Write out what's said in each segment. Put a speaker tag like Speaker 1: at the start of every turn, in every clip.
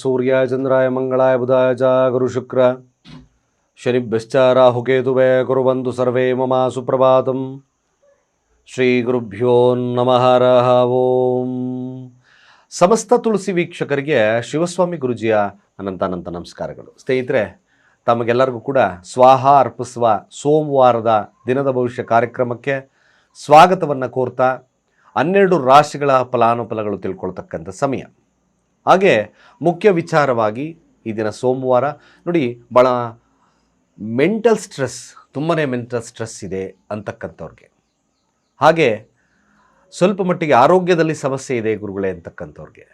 Speaker 1: ಸೂರ್ಯಾಯ ಚಂದ್ರಾಯ ಮಂಗಳಾಯ ಬುಧಾಯ ಚ ಗುರು ಶುಕ್ರ. ಶನಿಭ್ಯಶ್ಚ ರಾಹುಕೇತುವೆ ಕುರುವಂತು ಸರ್ವೇ ಮಮ ಸುಪ್ರಭಾತಂ. ಶ್ರೀ ಗುರುಭ್ಯೋ ನಮಃ ಓಂ. ಸಮಸ್ತ ತುಳಸಿ ವೀಕ್ಷಕರಿಗೆ ಶಿವಸ್ವಾಮಿ ಗುರುಜಿಯ ಅನಂತ ಅನಂತ ನಮಸ್ಕಾರಗಳು. ಸ್ನೇಹಿತರೆ, ತಮಗೆಲ್ಲರಿಗೂ ಕೂಡ ಸ್ವಾಹ ಅರ್ಪಿಸುವ ಸೋಮವಾರದ ದಿನದ ಭವಿಷ್ಯ ಕಾರ್ಯಕ್ರಮಕ್ಕೆ ಸ್ವಾಗತವನ್ನು ಕೋರ್ತಾ ಹನ್ನೆರಡು ರಾಶಿಗಳ ಫಲಾನುಫಲಗಳು ತಿಳ್ಕೊಳ್ತಕ್ಕಂಥ ಸಮಯ. ಹಾಗೆ ಮುಖ್ಯ ವಿಚಾರವಾಗಿ ಈ ದಿನ ಸೋಮವಾರ ನೋಡಿ ಭಾಳ ಮೆಂಟಲ್ ಸ್ಟ್ರೆಸ್ ತುಂಬಾ ಮೆಂಟಲ್ ಸ್ಟ್ರೆಸ್ ಇದೆ ಅಂತಕ್ಕಂಥವ್ರಿಗೆ. ಹಾಗೆ ಸ್ವಲ್ಪ ಮಟ್ಟಿಗೆ ಆರೋಗ್ಯದಲ್ಲಿ ಸಮಸ್ಯೆ ಇದೆ ಗುರುಗಳೇ ಅಂತಕ್ಕಂಥವ್ರಿಗೆ.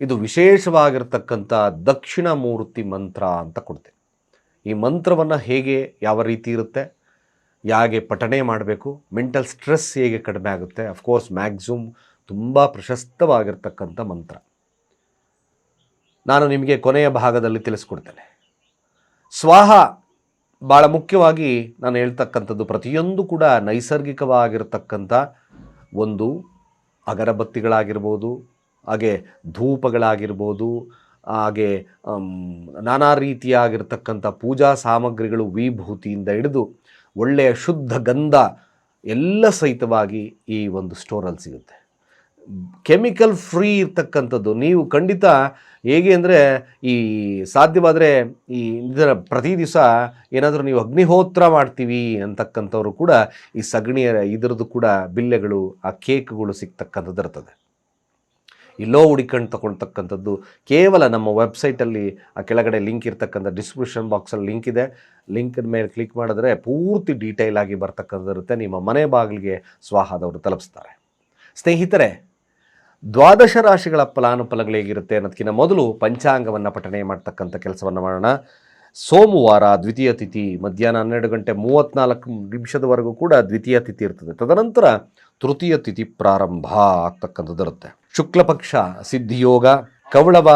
Speaker 1: ಇದು ವಿಶೇಷವಾಗಿರ್ತಕ್ಕಂಥ ದಕ್ಷಿಣ ಮೂರ್ತಿ ಮಂತ್ರ ಅಂತ ಕೊಡ್ತೇನೆ. ಈ ಮಂತ್ರವನ್ನು ಹೇಗೆ ಯಾವ ರೀತಿ ಇರುತ್ತೆ, ಹೇಗೆ ಪಠಣೆ ಮಾಡಬೇಕು ಮೆಂಟಲ್ ಸ್ಟ್ರೆಸ್ ಹೇಗೆ ಕಡಿಮೆ ಆಗುತ್ತೆ ಅಫ್ಕೋರ್ಸ್ ಮ್ಯಾಕ್ಸಿಮಮ್ ತುಂಬ ಪ್ರಶಸ್ತವಾಗಿರ್ತಕ್ಕಂಥ ಮಂತ್ರ. ನಾನು ನಿಮಗೆ ಕೊನೆಯ ಭಾಗದಲ್ಲಿ ತಿಳಿಸ್ಕೊಡ್ತೇನೆ. ಸ್ವಾಹ ಭಾಳ ಮುಖ್ಯವಾಗಿ ನಾನು ಹೇಳ್ತಕ್ಕಂಥದ್ದು ಪ್ರತಿಯೊಂದು ಕೂಡ ನೈಸರ್ಗಿಕವಾಗಿರತಕ್ಕಂಥ ಒಂದು ಅಗರಬತ್ತಿಗಳಾಗಿರ್ಬೋದು, ಹಾಗೆ ಧೂಪಗಳಾಗಿರ್ಬೋದು, ಹಾಗೆ ನಾನಾ ರೀತಿಯಾಗಿರ್ತಕ್ಕಂಥ ಪೂಜಾ ಸಾಮಗ್ರಿಗಳು ವಿಭೂತಿಯಿಂದ ಹಿಡಿದು ಒಳ್ಳೆಯ ಶುದ್ಧ ಗಂಧ ಎಲ್ಲ ಸಹಿತವಾಗಿ ಈ ಒಂದು ಸ್ಟೋರಲ್ಲಿ ಸಿಗುತ್ತೆ. ಕೆಮಿಕಲ್ ಫ್ರೀ ಇರ್ತಕ್ಕಂಥದ್ದು. ನೀವು ಖಂಡಿತ ಹೇಗೆ ಅಂದರೆ ಈ ಸಾಧ್ಯವಾದರೆ ಈ ಇದರ ಪ್ರತಿ ದಿವಸ ಏನಾದರೂ ನೀವು ಅಗ್ನಿಹೋತ್ರ ಮಾಡ್ತೀವಿ ಅಂತಕ್ಕಂಥವ್ರು ಕೂಡ ಈ ಸಗಣಿಯ ಇದರದ್ದು ಕೂಡ ಬಿಲ್ಲೆಗಳು, ಆ ಕೇಕ್ಗಳು ಸಿಗ್ತಕ್ಕಂಥದ್ದು ಇರ್ತದೆ. ಇಲ್ಲೋ ಹುಡಿಕೊಂಡು ತಗೊಳ್ತಕ್ಕಂಥದ್ದು ಕೇವಲ ನಮ್ಮ ವೆಬ್ಸೈಟಲ್ಲಿ ಆ ಕೆಳಗಡೆ ಲಿಂಕ್ ಇರ್ತಕ್ಕಂಥ ಡಿಸ್ಕ್ರಿಪ್ಷನ್ ಬಾಕ್ಸಲ್ಲಿ ಲಿಂಕ್ ಇದೆ. ಲಿಂಕಿನ ಮೇಲೆ ಕ್ಲಿಕ್ ಮಾಡಿದ್ರೆ ಪೂರ್ತಿ ಡೀಟೇಲ್ ಆಗಿ ಬರ್ತಕ್ಕಂಥದ್ದು ಇರುತ್ತೆ. ನಿಮ್ಮ ಮನೆ ಬಾಗಿಲಿಗೆ ಸ್ವಾಹದವರು ತಲುಪಿಸ್ತಾರೆ. ಸ್ನೇಹಿತರೆ ದ್ವಾದಶ ರಾಶಿಗಳ ಫಲಾನುಫಲಗಳು ಹೇಗಿರುತ್ತೆ ಅನ್ನೋದಕ್ಕಿಂತ ಮೊದಲು ಪಂಚಾಂಗವನ್ನು ಪಠಣೆ ಮಾಡ್ತಕ್ಕಂಥ ಕೆಲಸವನ್ನು ಮಾಡೋಣ. ಸೋಮವಾರ ದ್ವಿತೀಯ ತಿಥಿ, ಮಧ್ಯಾಹ್ನ ಹನ್ನೆರಡು ಗಂಟೆ ಮೂವತ್ತ್ನಾಲ್ಕು ನಿಮಿಷದವರೆಗೂ ಕೂಡ ದ್ವಿತೀಯ ತಿಥಿ ಇರ್ತದೆ. ತದನಂತರ ತೃತೀಯ ತಿಥಿ ಪ್ರಾರಂಭ ಆಗ್ತಕ್ಕಂಥದ್ದು ಇರುತ್ತೆ ಶುಕ್ಲಪಕ್ಷ, ಸಿದ್ಧಿಯೋಗ ಕವಳವ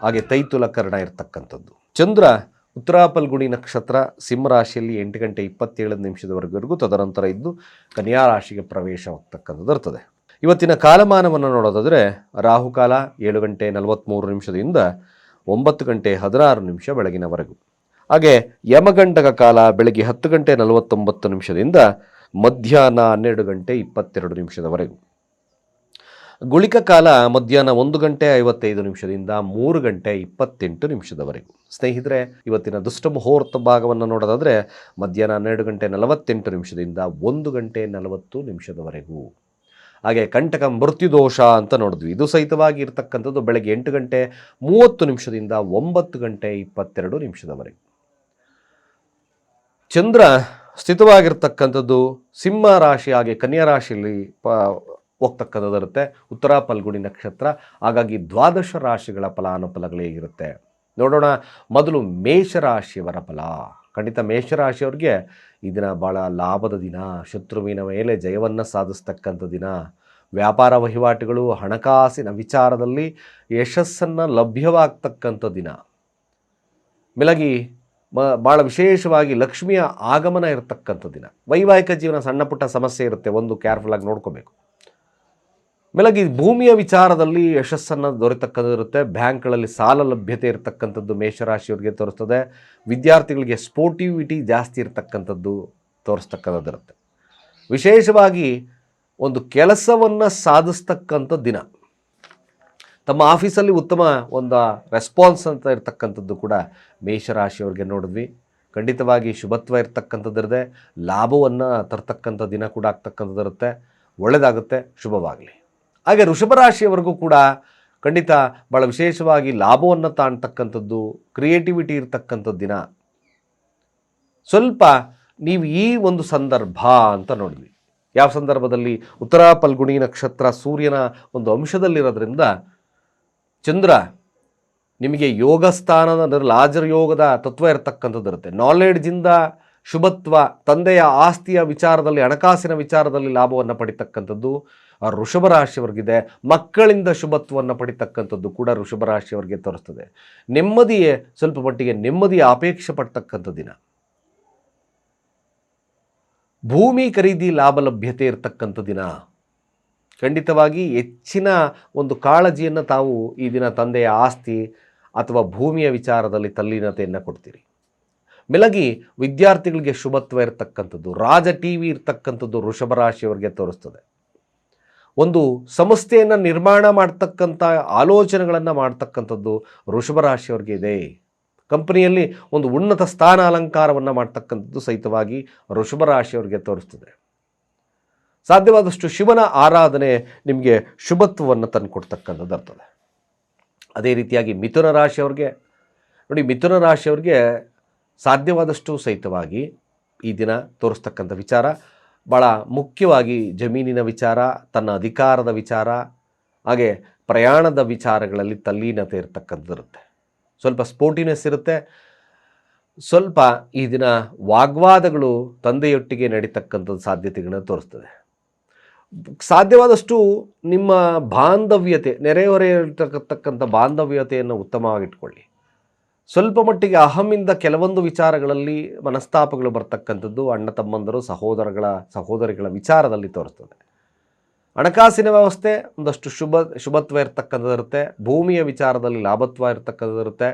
Speaker 1: ಹಾಗೆ ತೈತುಲಕರಣ ಇರತಕ್ಕಂಥದ್ದು. ಚಂದ್ರ, ಉತ್ತರಾಪಲ್ಗುಣಿ ನಕ್ಷತ್ರ ಸಿಂಹರಾಶಿಯಲ್ಲಿ ಎಂಟು ಗಂಟೆ ಇಪ್ಪತ್ತೇಳು ನಿಮಿಷದವರೆಗೂ ತದನಂತರ ಇದ್ದು ಕನ್ಯಾ ರಾಶಿಗೆ ಪ್ರವೇಶವಾಗ್ತಕ್ಕಂಥದ್ದು ಇರ್ತದೆ ಇವತ್ತಿನ ಕಾಲಮಾನವನ್ನು ನೋಡೋದಾದರೆ ರಾಹುಕಾಲ ಏಳು ಗಂಟೆ ನಲವತ್ತ್ಮೂರು ನಿಮಿಷದಿಂದ ಒಂಬತ್ತು ಗಂಟೆ ಹದಿನಾರು ನಿಮಿಷ ಬೆಳಗಿನವರೆಗೂ. ಹಾಗೆ ಯಮಗಂಟಕ ಕಾಲ ಬೆಳಗ್ಗೆ ಹತ್ತು ಗಂಟೆ ನಲವತ್ತೊಂಬತ್ತು ನಿಮಿಷದಿಂದ ಮಧ್ಯಾಹ್ನ ಹನ್ನೆರಡು ಗಂಟೆ ಇಪ್ಪತ್ತೆರಡು ನಿಮಿಷದವರೆಗೂ. ಗುಳಿಕ ಕಾಲ ಮಧ್ಯಾಹ್ನ ಒಂದು ಗಂಟೆ ಐವತ್ತೈದು ನಿಮಿಷದಿಂದ ಮೂರು ಗಂಟೆ ಇಪ್ಪತ್ತೆಂಟು ನಿಮಿಷದವರೆಗೂ. ಸ್ನೇಹಿತರೆ, ಇವತ್ತಿನ ದುಷ್ಟ ಮುಹೂರ್ತ ಭಾಗವನ್ನು ನೋಡೋದಾದರೆ ಮಧ್ಯಾಹ್ನ ಹನ್ನೆರಡು ಗಂಟೆ ನಲವತ್ತೆಂಟು ನಿಮಿಷದಿಂದ ಒಂದು ಗಂಟೆ ನಲವತ್ತು ನಿಮಿಷದವರೆಗೂ. ಹಾಗೆ ಕಂಟಕ ಮೃತ್ಯುದೋಷ ಅಂತ ನೋಡಿದ್ವಿ. ಇದು ಸಹಿತವಾಗಿ ಇರತಕ್ಕಂಥದ್ದು ಬೆಳಗ್ಗೆ ಎಂಟು ಗಂಟೆ ಮೂವತ್ತು ನಿಮಿಷದಿಂದ ಒಂಬತ್ತು ಗಂಟೆ ಇಪ್ಪತ್ತೆರಡು ನಿಮಿಷದವರೆಗೆ. ಚಂದ್ರ ಸ್ಥಿತವಾಗಿರ್ತಕ್ಕಂಥದ್ದು ಸಿಂಹ ರಾಶಿ ಹಾಗೆ ಕನ್ಯಾ ರಾಶಿಯಲ್ಲಿ ಪ ಹೋಗ್ತಕ್ಕಂಥದ್ದು ಇರುತ್ತೆ ಉತ್ತರ ಫಲ್ಗುಣಿ ನಕ್ಷತ್ರ, ಹಾಗಾಗಿ ದ್ವಾದಶ ರಾಶಿಗಳ ಫಲಾನುಫಲಗಳೇ ಇರುತ್ತೆ. ನೋಡೋಣ ಮೊದಲು ಮೇಷರಾಶಿಯವರ ಫಲ. ಖಂಡಿತ ಮೇಷರಾಶಿಯವ್ರಿಗೆ ಈ ದಿನ ಭಾಳ ಲಾಭದ ದಿನ ಶತ್ರುವಿನ ಮೇಲೆ ಜಯವನ್ನು ಸಾಧಿಸ್ತಕ್ಕಂಥ ದಿನ. ವ್ಯಾಪಾರ ವಹಿವಾಟುಗಳು, ಹಣಕಾಸಿನ ವಿಚಾರದಲ್ಲಿ ಯಶಸ್ಸನ್ನು ಲಭ್ಯವಾಗ್ತಕ್ಕಂಥ ದಿನ. ಮೇಲಾಗಿ ಭಾಳ ವಿಶೇಷವಾಗಿ ಲಕ್ಷ್ಮಿಯ ಆಗಮನ ಇರತಕ್ಕಂಥ ದಿನ. ವೈವಾಹಿಕ ಜೀವನ ಸಣ್ಣ ಪುಟ್ಟ ಸಮಸ್ಯೆ ಇರುತ್ತೆ, ಒಂದು ಕೇರ್ಫುಲ್ಲಾಗಿ ನೋಡ್ಕೋಬೇಕು. ಮೇಲಾಗಿ, ಭೂಮಿಯ ವಿಚಾರದಲ್ಲಿ ಯಶಸ್ಸನ್ನು ದೊರೆತಕ್ಕಂಥದ್ದು ಇರುತ್ತೆ. ಬ್ಯಾಂಕ್ಗಳಲ್ಲಿ ಸಾಲ ಲಭ್ಯತೆ ಇರತಕ್ಕಂಥದ್ದು ಮೇಷರಾಶಿಯವರಿಗೆ ತೋರಿಸ್ತದೆ. ವಿದ್ಯಾರ್ಥಿಗಳಿಗೆ ಸ್ಪೋರ್ಟಿವಿಟಿ ಜಾಸ್ತಿ ಇರತಕ್ಕಂಥದ್ದು ತೋರಿಸ್ತಕ್ಕಂಥದ್ದಿರುತ್ತೆ ವಿಶೇಷವಾಗಿ ಒಂದು ಕೆಲಸವನ್ನು ಸಾಧಿಸ್ತಕ್ಕಂಥ ದಿನ. ತಮ್ಮ ಆಫೀಸಲ್ಲಿ ಉತ್ತಮ ಒಂದು ರೆಸ್ಪಾನ್ಸ್ ಅಂತ ಇರತಕ್ಕಂಥದ್ದು ಕೂಡ ಮೇಷರಾಶಿಯವ್ರಿಗೆ ನೋಡಿದ್ವಿ. ಖಂಡಿತವಾಗಿ ಶುಭತ್ವ ಇರತಕ್ಕಂಥದ್ದಿರದೆ ಲಾಭವನ್ನು ತರ್ತಕ್ಕಂಥ ದಿನ ಕೂಡ ಆಗ್ತಕ್ಕಂಥದ್ದಿರುತ್ತೆ ಒಳ್ಳೆಯದಾಗುತ್ತೆ ಶುಭವಾಗಲಿ. ಹಾಗೆ ವೃಷಭರಾಶಿಯವರೆಗೂ ಕೂಡ ಖಂಡಿತ ಭಾಳ ವಿಶೇಷವಾಗಿ ಲಾಭವನ್ನು ತಾಣ್ತಕ್ಕಂಥದ್ದು ಕ್ರಿಯೇಟಿವಿಟಿ ಇರ್ತಕ್ಕಂಥದ್ದು ದಿನ. ಸ್ವಲ್ಪ ನೀವು ಈ ಒಂದು ಸಂದರ್ಭ ಅಂತ ನೋಡಿದ್ವಿ. ಯಾವ ಸಂದರ್ಭದಲ್ಲಿ? ಉತ್ತರ ಪಲ್ಗುಣಿ ನಕ್ಷತ್ರ ಸೂರ್ಯನ ಒಂದು ಅಂಶದಲ್ಲಿರೋದ್ರಿಂದ ಚಂದ್ರ ನಿಮಗೆ ಯೋಗ ಸ್ಥಾನದ ಲಾಜರ್ ಯೋಗದ ತತ್ವ ಇರತಕ್ಕಂಥದ್ದು ಇರುತ್ತೆ. ನಾಲೆಡ್ಜಿಂದ ಶುಭತ್ವ, ತಂದೆಯ ಆಸ್ತಿಯ ವಿಚಾರದಲ್ಲಿ, ಹಣಕಾಸಿನ ವಿಚಾರದಲ್ಲಿ ಲಾಭವನ್ನು ಪಡಿತಕ್ಕಂಥದ್ದು. ಆ ವೃಷಭ ರಾಶಿಯವರಿಗಿದೆ. ಮಕ್ಕಳಿಂದ ಶುಭತ್ವವನ್ನು ಪಡಿತಕ್ಕಂಥದ್ದು ಕೂಡ ಋಷಭ ರಾಶಿಯವರಿಗೆ ತೋರಿಸ್ತದೆ. ನೆಮ್ಮದಿಯೇ ಸ್ವಲ್ಪ ಮಟ್ಟಿಗೆ ನೆಮ್ಮದಿಯ ಅಪೇಕ್ಷೆ ಪಡ್ತಕ್ಕಂಥ ದಿನ. ಭೂಮಿ ಖರೀದಿ ಲಾಭ ಲಭ್ಯತೆ ಇರತಕ್ಕಂಥ ದಿನ. ಖಂಡಿತವಾಗಿ ಹೆಚ್ಚಿನ ಒಂದು ಕಾಳಜಿಯನ್ನು ತಾವು ಈ ದಿನ ತಂದೆಯ ಆಸ್ತಿ ಅಥವಾ ಭೂಮಿಯ ವಿಚಾರದಲ್ಲಿ ತಲ್ಲೀನತೆಯನ್ನು ಕೊಡ್ತೀರಿ. ಮೆಲಗಿ ವಿದ್ಯಾರ್ಥಿಗಳಿಗೆ ಶುಭತ್ವ ಇರತಕ್ಕಂಥದ್ದು, ರಾಜ ಟಿ ವಿ ಇರ್ತಕ್ಕಂಥದ್ದು ರಾಶಿಯವರಿಗೆ ತೋರಿಸ್ತದೆ. ಒಂದು ಸಂಸ್ಥೆಯನ್ನು ನಿರ್ಮಾಣ ಮಾಡ್ತಕ್ಕಂಥ ಆಲೋಚನೆಗಳನ್ನು ಮಾಡ್ತಕ್ಕಂಥದ್ದು ವೃಷಭ ರಾಶಿಯವ್ರಿಗೆ ಇದೆ. ಕಂಪನಿಯಲ್ಲಿ ಒಂದು ಉನ್ನತ ಸ್ಥಾನ ಅಲಂಕಾರವನ್ನು ಮಾಡ್ತಕ್ಕಂಥದ್ದು ಸಹಿತವಾಗಿ ವೃಷಭ ರಾಶಿಯವರಿಗೆ ತೋರಿಸ್ತದೆ. ಸಾಧ್ಯವಾದಷ್ಟು ಶಿವನ ಆರಾಧನೆ ನಿಮಗೆ ಶುಭತ್ವವನ್ನು ತಂದುಕೊಡ್ತಕ್ಕಂಥದ್ದು ಇರ್ತದೆ ಅದೇ ರೀತಿಯಾಗಿ ಮಿಥುನ ರಾಶಿಯವ್ರಿಗೆ, ನೋಡಿ ಮಿಥುನ ರಾಶಿಯವ್ರಿಗೆ ಸಾಧ್ಯವಾದಷ್ಟು ಸಹಿತವಾಗಿ ಈ ದಿನ ತೋರಿಸ್ತಕ್ಕಂಥ ವಿಚಾರ ಭಾಳ ಮುಖ್ಯವಾಗಿ ಜಮೀನಿನ ವಿಚಾರ, ತನ್ನ ಅಧಿಕಾರದ ವಿಚಾರ, ಹಾಗೆ ಪ್ರಯಾಣದ ವಿಚಾರಗಳಲ್ಲಿ ತಲ್ಲೀನತೆ ಇರತಕ್ಕಂಥದ್ದಿರುತ್ತೆ ಸ್ವಲ್ಪ ಸ್ಪೋರ್ಟಿನೆಸ್ ಇರುತ್ತೆ. ಸ್ವಲ್ಪ ಈ ದಿನ ವಾಗ್ವಾದಗಳು ತಂದೆಯೊಟ್ಟಿಗೆ ನಡೀತಕ್ಕಂಥದ್ದು ಸಾಧ್ಯತೆಗಳನ್ನ ತೋರಿಸ್ತದೆ. ಸಾಧ್ಯವಾದಷ್ಟು ನಿಮ್ಮ ಬಾಂಧವ್ಯತೆ, ನೆರೆಹೊರೆಯಲ್ಲಿರ್ತಕ್ಕಂಥ ಬಾಂಧವ್ಯತೆಯನ್ನು ಉತ್ತಮವಾಗಿಟ್ಕೊಳ್ಳಿ. ಸ್ವಲ್ಪ ಮಟ್ಟಿಗೆ ಅಹಮಿಂದ ಕೆಲವೊಂದು ವಿಚಾರಗಳಲ್ಲಿ ಮನಸ್ತಾಪಗಳು ಬರ್ತಕ್ಕಂಥದ್ದು ಅಣ್ಣ ತಮ್ಮಂದರು ಸಹೋದರಗಳ, ಸಹೋದರಿಗಳ ವಿಚಾರದಲ್ಲಿ ತೋರಿಸ್ತದೆ ಹಣಕಾಸಿನ ವ್ಯವಸ್ಥೆ ಒಂದಷ್ಟು ಶುಭ, ಶುಭತ್ವ ಇರತಕ್ಕಂಥದ್ದಿರುತ್ತೆ ಭೂಮಿಯ ವಿಚಾರದಲ್ಲಿ ಲಾಭತ್ವ ಇರತಕ್ಕಂಥದ್ದಿರುತ್ತೆ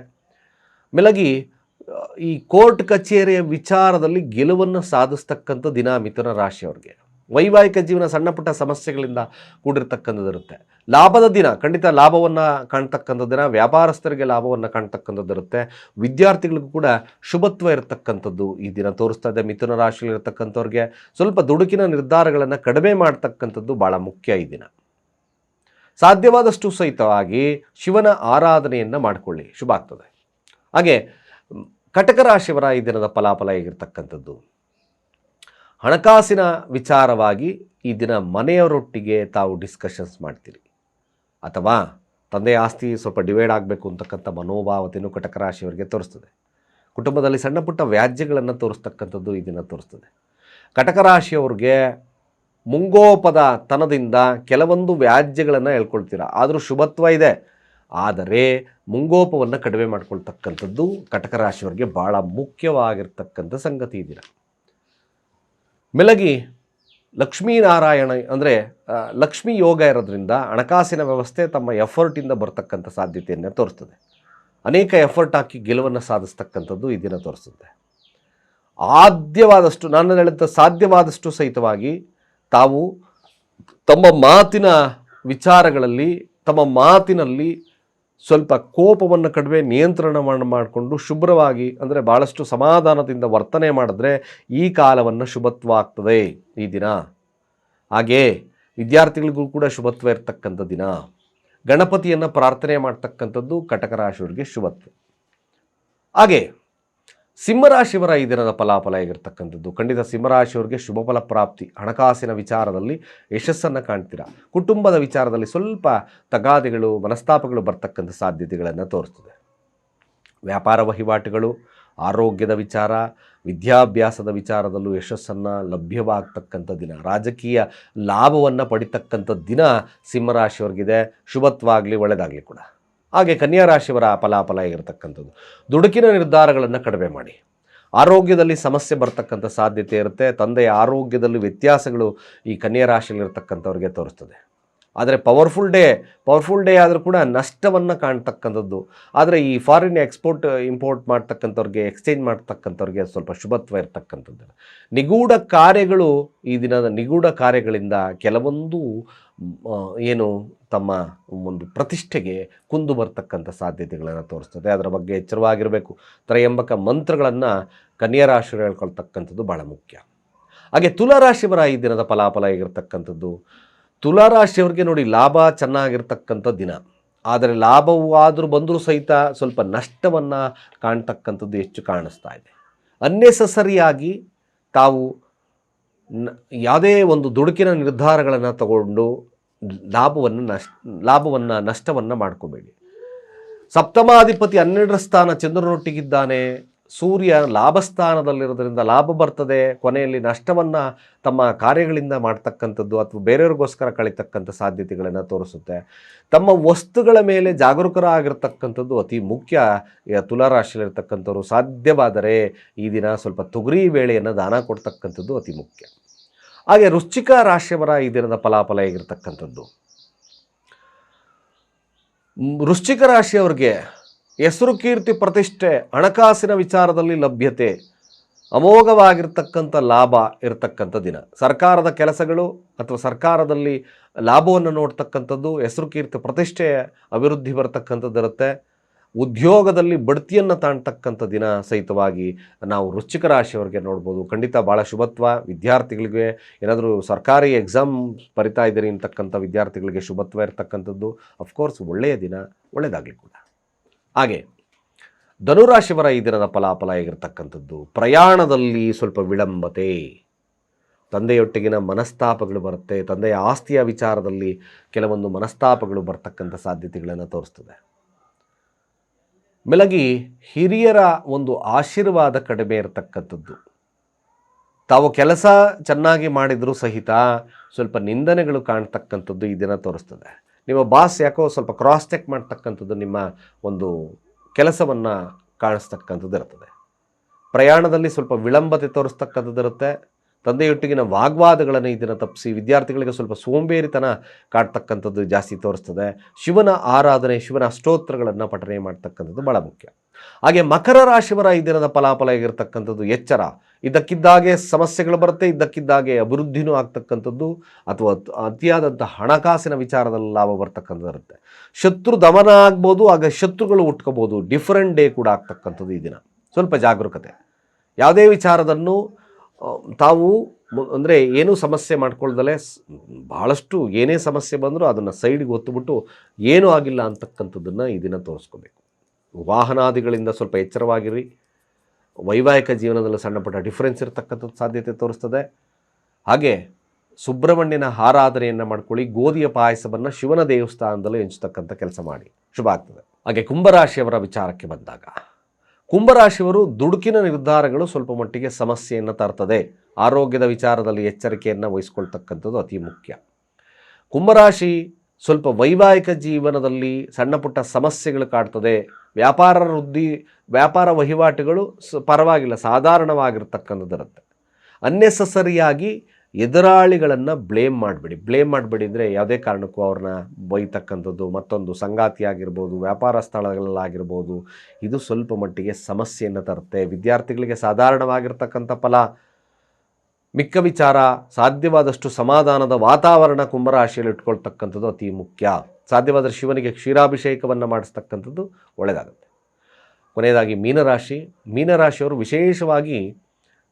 Speaker 1: ಮೆಲಗಿ, ಈ ಕೋರ್ಟ್ ಕಚೇರಿಯ ವಿಚಾರದಲ್ಲಿ ಗೆಲುವನ್ನು ಸಾಧಿಸ್ತಕ್ಕಂಥ ದಿನ ಮಿಥುನ ರಾಶಿಯವ್ರಿಗೆ. ವೈವಾಹಿಕ ಜೀವನ ಸಣ್ಣ ಪುಟ್ಟ ಸಮಸ್ಯೆಗಳಿಂದ ಕೂಡಿರ್ತಕ್ಕಂಥದ್ದಿರುತ್ತೆ. ಲಾಭದ ದಿನ, ಖಂಡಿತ ಲಾಭವನ್ನು ಕಾಣ್ತಕ್ಕಂಥ ದಿನ ವ್ಯಾಪಾರಸ್ಥರಿಗೆ ಲಾಭವನ್ನು ಕಾಣ್ತಕ್ಕಂಥದ್ದಿರುತ್ತೆ. ವಿದ್ಯಾರ್ಥಿಗಳಿಗೂ ಕೂಡ ಶುಭತ್ವ ಇರತಕ್ಕಂಥದ್ದು ಈ ದಿನ ತೋರಿಸ್ತಾ ಇದೆ. ಮಿಥುನ ರಾಶಿಯಲ್ಲಿ ಇರತಕ್ಕಂಥವ್ರಿಗೆ ಸ್ವಲ್ಪ ದುಡುಕಿನ ನಿರ್ಧಾರಗಳನ್ನು ಕಡಿಮೆ ಮಾಡ್ತಕ್ಕಂಥದ್ದು ಭಾಳ ಮುಖ್ಯ ಈ ದಿನ. ಸಾಧ್ಯವಾದಷ್ಟು ಸಹಿತವಾಗಿ ಶಿವನ ಆರಾಧನೆಯನ್ನು ಮಾಡಿಕೊಳ್ಳಿ. ಶುಭ ಆಗ್ತದೆ. ಹಾಗೆ, ಕಟಕ ರಾಶಿಯವರ ಈ ದಿನದ ಫಲಾಫಲ ಹೇಗಿರ್ತಕ್ಕಂಥದ್ದು? ಹಣಕಾಸಿನ ವಿಚಾರವಾಗಿ ಈ ದಿನ ಮನೆಯವರೊಟ್ಟಿಗೆ ತಾವು ಡಿಸ್ಕಷನ್ಸ್ ಮಾಡ್ತೀರಿ. ಅಥವಾ ತಂದೆ ಆಸ್ತಿ ಸ್ವಲ್ಪ ಡಿವೈಡ್ ಆಗಬೇಕು ಅಂತಕ್ಕಂಥ ಮನೋಭಾವತೆಯನ್ನು ಕಟಕ ರಾಶಿಯವರಿಗೆ ತೋರಿಸ್ತದೆ. ಕುಟುಂಬದಲ್ಲಿ ಸಣ್ಣ ಪುಟ್ಟ ವ್ಯಾಜ್ಯಗಳನ್ನು ತೋರಿಸ್ತಕ್ಕಂಥದ್ದು ಈ ದಿನ ತೋರಿಸ್ತದೆ. ಕಟಕ ರಾಶಿಯವ್ರಿಗೆ ಮುಂಗೋಪದ ತನದಿಂದ ಕೆಲವೊಂದು ವ್ಯಾಜ್ಯಗಳನ್ನು ಹೇಳ್ಕೊಳ್ತೀರ. ಆದರೂ ಶುಭತ್ವ ಇದೆ. ಆದರೆ ಮುಂಗೋಪವನ್ನು ಕಡಿಮೆ ಮಾಡ್ಕೊಳ್ತಕ್ಕಂಥದ್ದು ಕಟಕ ರಾಶಿಯವರಿಗೆ ಭಾಳ ಮುಖ್ಯವಾಗಿರ್ತಕ್ಕಂಥ ಸಂಗತಿ ಇದೀರ ಮೆಲಗಿ ಲಕ್ಷ್ಮೀನಾರಾಯಣ ಅಂದರೆ ಲಕ್ಷ್ಮೀ ಯೋಗ ಇರೋದ್ರಿಂದ ಹಣಕಾಸಿನ ವ್ಯವಸ್ಥೆ ತಮ್ಮ ಎಫರ್ಟಿಂದ ಬರ್ತಕ್ಕಂಥ ಸಾಧ್ಯತೆಯನ್ನು ತೋರಿಸ್ತದೆ. ಅನೇಕ ಎಫರ್ಟ್ ಹಾಕಿ ಗೆಲುವನ್ನು ಸಾಧಿಸ್ತಕ್ಕಂಥದ್ದು ಈ ದಿನ ತೋರಿಸುತ್ತೆ. ಆದ್ಯವಾದಷ್ಟು ನಾನು ಹೇಳಿದ ಸಾಧ್ಯವಾದಷ್ಟು ಸಹಿತವಾಗಿ ತಾವು ತಮ್ಮ ಮಾತಿನ ವಿಚಾರಗಳಲ್ಲಿ, ತಮ್ಮ ಮಾತಿನಲ್ಲಿ ಸ್ವಲ್ಪ ಕೋಪವನ್ನು ಕಡಿಮೆ ನಿಯಂತ್ರಣ ಮಾಡಿ, ಮಾಡಿಕೊಂಡು ಶುಭ್ರವಾಗಿ, ಅಂದರೆ ಭಾಳಷ್ಟು ಸಮಾಧಾನದಿಂದ ವರ್ತನೆ ಮಾಡಿದ್ರೆ ಈ ಕಾಲವನ್ನು ಶುಭತ್ವ ಆಗ್ತದೆ ಈ ದಿನ. ಹಾಗೇ ವಿದ್ಯಾರ್ಥಿಗಳಿಗೂ ಕೂಡ ಶುಭತ್ವ ಇರತಕ್ಕಂಥ ದಿನ. ಗಣಪತಿಯನ್ನು ಪ್ರಾರ್ಥನೆ ಮಾಡ್ತಕ್ಕಂಥದ್ದು ಕಟಕರಾಶಿಯವರಿಗೆ ಶುಭತ್ವ. ಹಾಗೆ ಸಿಂಹರಾಶಿಯವರ ಈ ದಿನದ ಫಲಾಫಲ ಆಗಿರ್ತಕ್ಕಂಥದ್ದು ಖಂಡಿತ ಸಿಂಹರಾಶಿಯವರಿಗೆ ಶುಭ ಫಲ ಪ್ರಾಪ್ತಿ. ಹಣಕಾಸಿನ ವಿಚಾರದಲ್ಲಿ ಯಶಸ್ಸನ್ನು ಕಾಣ್ತೀರಾ? ಕುಟುಂಬದ ವಿಚಾರದಲ್ಲಿ ಸ್ವಲ್ಪ ತಗಾದೆಗಳು, ಮನಸ್ತಾಪಗಳು ಬರ್ತಕ್ಕಂಥ ಸಾಧ್ಯತೆಗಳನ್ನು ತೋರಿಸ್ತದೆ. ವ್ಯಾಪಾರ ವಹಿವಾಟುಗಳು, ಆರೋಗ್ಯದ ವಿಚಾರ, ವಿದ್ಯಾಭ್ಯಾಸದ ವಿಚಾರದಲ್ಲೂ ಯಶಸ್ಸನ್ನು ಲಭ್ಯವಾಗ್ತಕ್ಕಂಥ ದಿನ. ರಾಜಕೀಯ ಲಾಭವನ್ನು ಪಡಿತಕ್ಕಂಥ ದಿನ ಸಿಂಹರಾಶಿಯವ್ರಿಗಿದೆ. ಶುಭತ್ವಾಗಲಿ ಒಳ್ಳೆಯದಾಗಲಿ ಕೂಡ. ಹಾಗೆ ಕನ್ಯಾ ರಾಶಿಯವರ ಫಲಾಫಲ ಇರತಕ್ಕಂಥದ್ದು ದುಡುಕಿನ ನಿರ್ಧಾರಗಳನ್ನು ಕಡಿಮೆ ಮಾಡಿ. ಆರೋಗ್ಯದಲ್ಲಿ ಸಮಸ್ಯೆ ಬರ್ತಕ್ಕಂಥ ಸಾಧ್ಯತೆ ಇರುತ್ತೆ. ತಂದೆಯ ಆರೋಗ್ಯದಲ್ಲಿ ವ್ಯತ್ಯಾಸಗಳು ಈ ಕನ್ಯಾ ರಾಶಿಯಲ್ಲಿರ್ತಕ್ಕಂಥವ್ರಿಗೆ ತೋರಿಸ್ತದೆ. ಆದರೆ ಪವರ್ಫುಲ್ ಡೇ ಪವರ್ಫುಲ್ ಡೇ ಆದರೂ ಕೂಡ ನಷ್ಟವನ್ನು ಕಾಣ್ತಕ್ಕಂಥದ್ದು. ಆದರೆ ಈ ಫಾರಿನ್ ಎಕ್ಸ್ಪೋರ್ಟ್ ಇಂಪೋರ್ಟ್ ಮಾಡ್ತಕ್ಕಂಥವ್ರಿಗೆ ಎಕ್ಸ್ಚೇಂಜ್ ಮಾಡ್ತಕ್ಕಂಥವ್ರಿಗೆ ಸ್ವಲ್ಪ ಶುಭತ್ವ ಇರತಕ್ಕಂಥದ್ದು. ನಿಗೂಢ ಕಾರ್ಯಗಳು ಈ ದಿನದ ನಿಗೂಢ ಕಾರ್ಯಗಳಿಂದ ಕೆಲವೊಂದು ಏನು ತಮ್ಮ ಒಂದು ಪ್ರತಿಷ್ಠೆಗೆ ಕುಂದು ಬರ್ತಕ್ಕಂಥ ಸಾಧ್ಯತೆಗಳನ್ನು ತೋರಿಸ್ತದೆ. ಅದರ ಬಗ್ಗೆ ಎಚ್ಚರವಾಗಿರಬೇಕು. ತ್ರಯಂಬಕ ಮಂತ್ರಗಳನ್ನು ಕನ್ಯಾ ರಾಶಿಯವರು ಹೇಳ್ಕೊಳ್ತಕ್ಕಂಥದ್ದು ಭಾಳ ಮುಖ್ಯ. ಹಾಗೆ ತುಲಾರಾಶಿಯವರ ಈ ದಿನದ ಫಲಾಫಲ ಆಗಿರ್ತಕ್ಕಂಥದ್ದು ತುಲಾರಾಶಿಯವರಿಗೆ ನೋಡಿ ಲಾಭ ಚೆನ್ನಾಗಿರ್ತಕ್ಕಂಥ ದಿನ. ಆದರೆ ಲಾಭವು ಆದರೂ ಬಂದರೂ ಸಹಿತ ಸ್ವಲ್ಪ ನಷ್ಟವನ್ನು ಕಾಣ್ತಕ್ಕಂಥದ್ದು ಹೆಚ್ಚು ಕಾಣಿಸ್ತಾ ಇದೆ. ಅನ್ನೆಸಸರಿಯಾಗಿ ತಾವು ಯಾವುದೇ ಒಂದು ದುಡುಕಿನ ನಿರ್ಧಾರಗಳನ್ನು ತಗೊಂಡು ಲಾಭವನ್ನು ನಷ್ಟ ಲಾಭವನ್ನು ನಷ್ಟವನ್ನು ಮಾಡ್ಕೋಬೇಡಿ. ಸಪ್ತಮಾಧಿಪತಿ ಹನ್ನೆರಡರ ಸ್ಥಾನ ಚಂದ್ರನೊಟ್ಟಿಗಿದ್ದಾನೆ. ಸೂರ್ಯ ಲಾಭಸ್ಥಾನದಲ್ಲಿರೋದ್ರಿಂದ ಲಾಭ ಬರ್ತದೆ. ಕೊನೆಯಲ್ಲಿ ನಷ್ಟವನ್ನು ತಮ್ಮ ಕಾರ್ಯಗಳಿಂದ ಮಾಡ್ತಕ್ಕಂಥದ್ದು ಅಥವಾ ಬೇರೆಯವ್ರಿಗೋಸ್ಕರ ಕಳಿತಕ್ಕಂಥ ಸಾಧ್ಯತೆಗಳನ್ನು ತೋರಿಸುತ್ತೆ. ತಮ್ಮ ವಸ್ತುಗಳ ಮೇಲೆ ಜಾಗರೂಕರಾಗಿರ್ತಕ್ಕಂಥದ್ದು ಅತಿ ಮುಖ್ಯ ತುಲಾರಾಶಿಯಲ್ಲಿರ್ತಕ್ಕಂಥವ್ರು ಸಾಧ್ಯವಾದರೆ ಈ ದಿನ ಸ್ವಲ್ಪ ತೊಗರಿ ಬೇಳೆಯನ್ನು ದಾನ ಕೊಡ್ತಕ್ಕಂಥದ್ದು ಅತಿ ಮುಖ್ಯ. ಹಾಗೆ ವೃಶ್ಚಿಕ ರಾಶಿಯವರ ಈ ದಿನದ ಫಲಾಫಲ ಹೇಗಿರ್ತಕ್ಕಂಥದ್ದು? ವೃಶ್ಚಿಕ ರಾಶಿಯವರಿಗೆ ಹೆಸರು ಕೀರ್ತಿ ಪ್ರತಿಷ್ಠೆ, ಹಣಕಾಸಿನ ವಿಚಾರದಲ್ಲಿ ಲಭ್ಯತೆ, ಅಮೋಘವಾಗಿರ್ತಕ್ಕಂಥ ಲಾಭ ಇರತಕ್ಕಂಥ ದಿನ. ಸರ್ಕಾರದ ಕೆಲಸಗಳು ಅಥವಾ ಸರ್ಕಾರದಲ್ಲಿ ಲಾಭವನ್ನು ನೋಡ್ತಕ್ಕಂಥದ್ದು ಹೆಸರು ಕೀರ್ತಿ ಪ್ರತಿಷ್ಠೆ ಅಭಿವೃದ್ಧಿ ಬರ್ತಕ್ಕಂಥದ್ದು ಇರುತ್ತೆ. ಉದ್ಯೋಗದಲ್ಲಿ ಬಡ್ತಿಯನ್ನು ತಾಣ್ತಕ್ಕಂಥ ದಿನ ಸಹಿತವಾಗಿ ನಾವು ವೃಶ್ಚಿಕ ರಾಶಿಯವರಿಗೆ ನೋಡ್ಬೋದು. ಖಂಡಿತ ಭಾಳ ಶುಭತ್ವ. ವಿದ್ಯಾರ್ಥಿಗಳಿಗೆ ಏನಾದರೂ ಸರ್ಕಾರಿ ಎಕ್ಸಾಮ್ ಬರಿತಾ ಇದ್ದೀರಿ ಅಂತಕ್ಕಂಥ ವಿದ್ಯಾರ್ಥಿಗಳಿಗೆ ಶುಭತ್ವ ಇರತಕ್ಕಂಥದ್ದು ಅಫ್ಕೋರ್ಸ್ ಒಳ್ಳೆಯ ದಿನ ಒಳ್ಳೆಯದಾಗಲಿ ಕೂಡ. ಹಾಗೆ, ಧನುರಾಶಿಯವರ ಈ ದಿನದ ಫಲಾಫಲ ಆಗಿರ್ತಕ್ಕಂಥದ್ದು ಪ್ರಯಾಣದಲ್ಲಿ ಸ್ವಲ್ಪ ವಿಳಂಬತೆ. ತಂದೆಯೊಟ್ಟಿಗಿನ ಮನಸ್ತಾಪಗಳು ಬರುತ್ತೆ. ತಂದೆಯ ಆಸ್ತಿಯ ವಿಚಾರದಲ್ಲಿ ಕೆಲವೊಂದು ಮನಸ್ತಾಪಗಳು ಬರ್ತಕ್ಕಂಥ ಸಾಧ್ಯತೆಗಳನ್ನು ತೋರಿಸ್ತದೆ. ಮೆಲಗಿ ಹಿರಿಯರ ಒಂದು ಆಶೀರ್ವಾದ ಕಡಿಮೆ ಇರತಕ್ಕಂಥದ್ದು. ತಾವು ಕೆಲಸ ಚೆನ್ನಾಗಿ ಮಾಡಿದರೂ ಸಹಿತ ಸ್ವಲ್ಪ ನಿಂದನೆಗಳು ಕಾಣ್ತಕ್ಕಂಥದ್ದು ಈ ದಿನ ತೋರಿಸ್ತದೆ. ನಿಮ್ಮ ಬಾಸ್ ಯಾಕೋ ಸ್ವಲ್ಪ ಕ್ರಾಸ್ ಚೆಕ್ ಮಾಡ್ತಕ್ಕಂಥದ್ದು ನಿಮ್ಮ ಒಂದು ಕೆಲಸವನ್ನು ಕಾಣಿಸ್ತಕ್ಕಂಥದ್ದು ಇರ್ತದೆ. ಪ್ರಯಾಣದಲ್ಲಿ ಸ್ವಲ್ಪ ವಿಳಂಬತೆ ತೋರಿಸ್ತಕ್ಕಂಥದ್ದು ಇರುತ್ತೆ. ತಂದೆಯೊಟ್ಟಿಗಿನ ವಾಗ್ವಾದಗಳನ್ನು ಇದನ್ನು ದಿನ ತಪ್ಪಿಸಿ ವಿದ್ಯಾರ್ಥಿಗಳಿಗೆ ಸ್ವಲ್ಪ ಸೋಂಬೇರಿತನ ಕಾಡ್ತಕ್ಕಂಥದ್ದು ಜಾಸ್ತಿ ತೋರಿಸ್ತದೆ. ಶಿವನ ಆರಾಧನೆ, ಶಿವನ ಅಷ್ಟೋತ್ರಗಳನ್ನು ಪಠನೆ ಮಾಡ್ತಕ್ಕಂಥದ್ದು ಭಾಳ ಮುಖ್ಯ. ಹಾಗೆ ಮಕರ ರಾಶಿಯವರ ಈ ದಿನದ ಫಲಾಫಲ ಆಗಿರತಕ್ಕಂಥದ್ದು ಎಚ್ಚರ. ಇದ್ದಕ್ಕಿದ್ದಾಗೆ ಸಮಸ್ಯೆಗಳು ಬರುತ್ತೆ ಇದ್ದಕ್ಕಿದ್ದಾಗೆ ಅಭಿವೃದ್ಧಿನೂ ಆಗ್ತಕ್ಕಂಥದ್ದು ಅಥವಾ ಅತ್- ಅತಿಯಾದಂಥ ಹಣಕಾಸಿನ ವಿಚಾರದಲ್ಲಿ ಲಾಭ ಬರ್ತಕ್ಕಂಥದ್ದು ಇರುತ್ತೆ ಶತ್ರು ದಮನ ಆಗ್ಬೋದು ಹಾಗೆ ಶತ್ರುಗಳು ಉಟ್ಕೋಬೋದು. ಡಿಫರೆಂಟ್ ಡೇ ಕೂಡ ಆಗ್ತಕ್ಕಂಥದ್ದು ಈ ದಿನ. ಸ್ವಲ್ಪ ಜಾಗರೂಕತೆ. ಯಾವುದೇ ವಿಚಾರದನ್ನು ತಾವು ಅಂದರೆ ಏನೂ ಸಮಸ್ಯೆ ಮಾಡ್ಕೊಳ್ದಲೇ ಭಾಳಷ್ಟು ಏನೇ ಸಮಸ್ಯೆ ಬಂದರೂ ಅದನ್ನು ಸೈಡ್ಗೆ ಒತ್ತುಬಿಟ್ಟು ಏನೂ ಆಗಿಲ್ಲ ಅಂತಕ್ಕಂಥದ್ದನ್ನು ಈ ದಿನ ತೋರಿಸ್ಕೋಬೇಕು. ವಾಹನಾದಿಗಳಿಂದ ಸ್ವಲ್ಪ ಎಚ್ಚರವಾಗಿರಿ ವೈವಾಹಿಕ ಜೀವನದಲ್ಲಿ ಸಣ್ಣಪುಟ್ಟ ಡಿಫರೆನ್ಸ್ ಇರತಕ್ಕಂಥದ್ದು ಸಾಧ್ಯತೆ ತೋರಿಸ್ತದೆ. ಹಾಗೆ ಸುಬ್ರಹ್ಮಣ್ಯನ ಆರಾಧನೆಯನ್ನು ಮಾಡ್ಕೊಳ್ಳಿ, ಗೋಧಿಯ ಪಾಯಸವನ್ನು ಶಿವನ ದೇವಸ್ಥಾನದಲ್ಲಿ ಹಂಚತಕ್ಕಂಥ ಕೆಲಸ ಮಾಡಿ. ಶುಭ ಆಗ್ತದೆ. ಹಾಗೆ ಕುಂಭರಾಶಿಯವರ ವಿಚಾರಕ್ಕೆ ಬಂದಾಗ ಕುಂಭರಾಶಿಯವರು ದುಡುಕಿನ ನಿರ್ಧಾರಗಳು ಸ್ವಲ್ಪ ಮಟ್ಟಿಗೆ ಸಮಸ್ಯೆಯನ್ನು ತರ್ತದೆ. ಆರೋಗ್ಯದ ವಿಚಾರದಲ್ಲಿ ಎಚ್ಚರಿಕೆಯನ್ನು ವಹಿಸ್ಕೊಳ್ತಕ್ಕಂಥದ್ದು ಅತಿ ಮುಖ್ಯ. ಕುಂಭರಾಶಿ ಸ್ವಲ್ಪ ವೈವಾಹಿಕ ಜೀವನದಲ್ಲಿ ಸಣ್ಣ ಪುಟ್ಟ ಸಮಸ್ಯೆಗಳು ಕಾಡ್ತದೆ. ವ್ಯಾಪಾರ ವೃದ್ಧಿ, ವ್ಯಾಪಾರ ವಹಿವಾಟುಗಳು ಪರವಾಗಿಲ್ಲ, ಸಾಧಾರಣವಾಗಿರ್ತಕ್ಕಂಥದ್ದಿರುತ್ತೆ. ಅನ್ನೆಸಸರಿಯಾಗಿ ಎದುರಾಳಿಗಳನ್ನು ಬ್ಲೇಮ್ ಮಾಡಬೇಡಿ. ಬ್ಲೇಮ್ ಮಾಡಬೇಡಿ ಅಂದರೆ ಯಾವುದೇ ಕಾರಣಕ್ಕೂ ಅವ್ರನ್ನ ಬೈತಕ್ಕಂಥದ್ದು, ಮತ್ತೊಂದು ಸಂಗಾತಿ ಆಗಿರ್ಬೋದು ವ್ಯಾಪಾರ ಸ್ಥಳಗಳಲ್ಲಾಗಿರ್ಬೋದು, ಇದು ಸ್ವಲ್ಪ ಮಟ್ಟಿಗೆ ಸಮಸ್ಯೆಯನ್ನು ತರುತ್ತೆ. ವಿದ್ಯಾರ್ಥಿಗಳಿಗೆ ಸಾಧಾರಣವಾಗಿರ್ತಕ್ಕಂಥ ಫಲ, ಮಿಕ್ಕ ವಿಚಾರ, ಸಾಧ್ಯವಾದಷ್ಟು ಸಮಾಧಾನದ ವಾತಾವರಣ ಕುಂಭರಾಶಿಯಲ್ಲಿ ಇಟ್ಕೊಳ್ತಕ್ಕಂಥದ್ದು ಅತಿ ಮುಖ್ಯ. ಸಾಧ್ಯವಾದರೆ ಶಿವನಿಗೆ ಕ್ಷೀರಾಭಿಷೇಕವನ್ನು ಮಾಡಿಸ್ತಕ್ಕಂಥದ್ದು ಒಳ್ಳೆಯದಾಗುತ್ತೆ ಕೊನೆಯದಾಗಿ ಮೀನರಾಶಿ. ಮೀನರಾಶಿಯವರು ವಿಶೇಷವಾಗಿ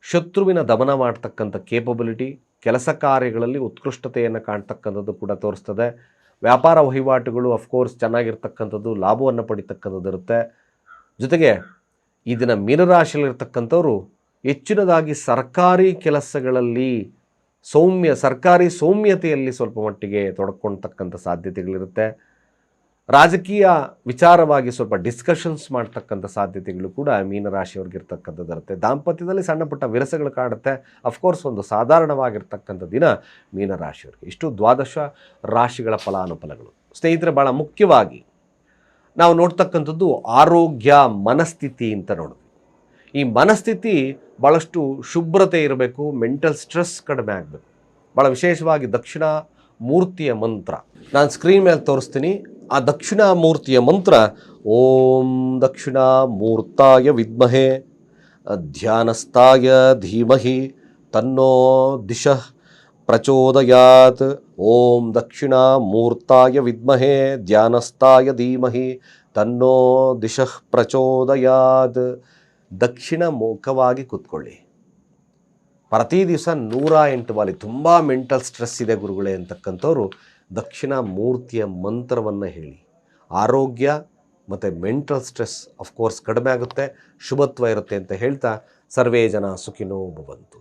Speaker 1: ಶತ್ರುವಿನ ದಮನ ಮಾಡ್ತಕ್ಕಂಥ ಕೇಪಬಿಲಿಟಿ ಕೆಲಸ ಕಾರ್ಯಗಳಲ್ಲಿ ಉತ್ಕೃಷ್ಟತೆಯನ್ನು ಕಾಣ್ತಕ್ಕಂಥದ್ದು ಕೂಡ ತೋರಿಸ್ತದೆ. ವ್ಯಾಪಾರ ವಹಿವಾಟುಗಳು ಅಫ್ಕೋರ್ಸ್ ಚೆನ್ನಾಗಿರ್ತಕ್ಕಂಥದ್ದು, ಲಾಭವನ್ನು ಪಡಿತಕ್ಕಂಥದ್ದು ಇರುತ್ತೆ. ಜೊತೆಗೆ ಈ ದಿನ ಮೀನರಾಶಿಯಲ್ಲಿರ್ತಕ್ಕಂಥವ್ರು ಹೆಚ್ಚಿನದಾಗಿ ಸರ್ಕಾರಿ ಕೆಲಸಗಳಲ್ಲಿ ಸೌಮ್ಯ, ಸರ್ಕಾರಿ ಸೌಮ್ಯತೆಯಲ್ಲಿ ಸ್ವಲ್ಪ ಮಟ್ಟಿಗೆ ತೊಡ್ಕೊಳ್ತಕ್ಕಂಥ ಸಾಧ್ಯತೆಗಳಿರುತ್ತೆ. ರಾಜಕೀಯ ವಿಚಾರವಾಗಿ ಸ್ವಲ್ಪ ಡಿಸ್ಕಷನ್ಸ್ ಮಾಡ್ತಕ್ಕಂಥ ಸಾಧ್ಯತೆಗಳು ಕೂಡ ಮೀನರಾಶಿಯವ್ರಿಗೆ ಇರ್ತಕ್ಕಂಥದ್ದು ಇರುತ್ತೆ ದಾಂಪತ್ಯದಲ್ಲಿ ಸಣ್ಣ ಪುಟ್ಟ ವಿರಸಗಳು ಕಾಡುತ್ತೆ ಅಫ್ಕೋರ್ಸ್ ಒಂದು ಸಾಧಾರಣವಾಗಿರ್ತಕ್ಕಂಥ ದಿನ ಮೀನರಾಶಿಯವ್ರಿಗೆ. ಇಷ್ಟು ದ್ವಾದಶ ರಾಶಿಗಳ ಫಲಾನುಫಲಗಳು. ಸ್ನೇಹಿತರೆ ಭಾಳ ಮುಖ್ಯವಾಗಿ ನಾವು ನೋಡ್ತಕ್ಕಂಥದ್ದು ಆರೋಗ್ಯ ಮನಸ್ಥಿತಿ ಅಂತ ನೋಡಿದ್ವಿ ಈ ಮನಸ್ಥಿತಿ ಭಾಳಷ್ಟು ಶುಭ್ರತೆ ಇರಬೇಕು ಮೆಂಟಲ್ ಸ್ಟ್ರೆಸ್ ಕಡಿಮೆ ಆಗಬೇಕು. ಭಾಳ ವಿಶೇಷವಾಗಿ ದಕ್ಷಿಣ ಮೂರ್ತಿಯ ಮಂತ್ರ. ನಾನು ಸ್ಕ್ರೀನ್ ಮೇಲೆ ತೋರಿಸ್ತೀನಿ. ಆ ದಕ್ಷಿಣ ಮೂರ್ತಿಯ ಮಂತ್ರ, ಓಂ ದಕ್ಷಿಣ ಮೂರ್ತಾಯ ವಿದ್ಮಹೆ ಧ್ಯಾನಸ್ಥಾಯ ಧೀಮಹಿ, ತನ್ನೋ ದಿಶಃ ಪ್ರಚೋದಯಾತ್. ಓಂ ದಕ್ಷಿಣ ಮೂರ್ತಾಯ ವಿದ್ಮಹೆ, ಧ್ಯಾನಸ್ಥಾಯ ಧೀಮಹಿ, ತನ್ನೋ ದಿಶಃ ಪ್ರಚೋದಯಾತ್. ದಕ್ಷಿಣ ಮುಖವಾಗಿ ಕೂತ್ಕೊಳ್ಳಿ. ಪ್ರತಿ ದಿವಸ ನೂರ ಎಂಟು ಬಾರಿ ತುಂಬ ಮೆಂಟಲ್ ಸ್ಟ್ರೆಸ್ ಇದೆ ಗುರುಗಳೇ ಅಂತಕ್ಕಂಥವ್ರು ದಕ್ಷಿಣ ಮೂರ್ತಿಯ ಮಂತ್ರವನ್ನು ಹೇಳಿ. ಆರೋಗ್ಯ ಮತ್ತು ಮೆಂಟಲ್ ಸ್ಟ್ರೆಸ್ ಅಫ್ಕೋರ್ಸ್ ಕಡಿಮೆ ಆಗುತ್ತೆ, ಶುಭತ್ವ ಇರುತ್ತೆ ಅಂತ ಹೇಳ್ತಾ ಸರ್ವೇ ಜನ ಸುಖಿನೋ ಭವಂತು.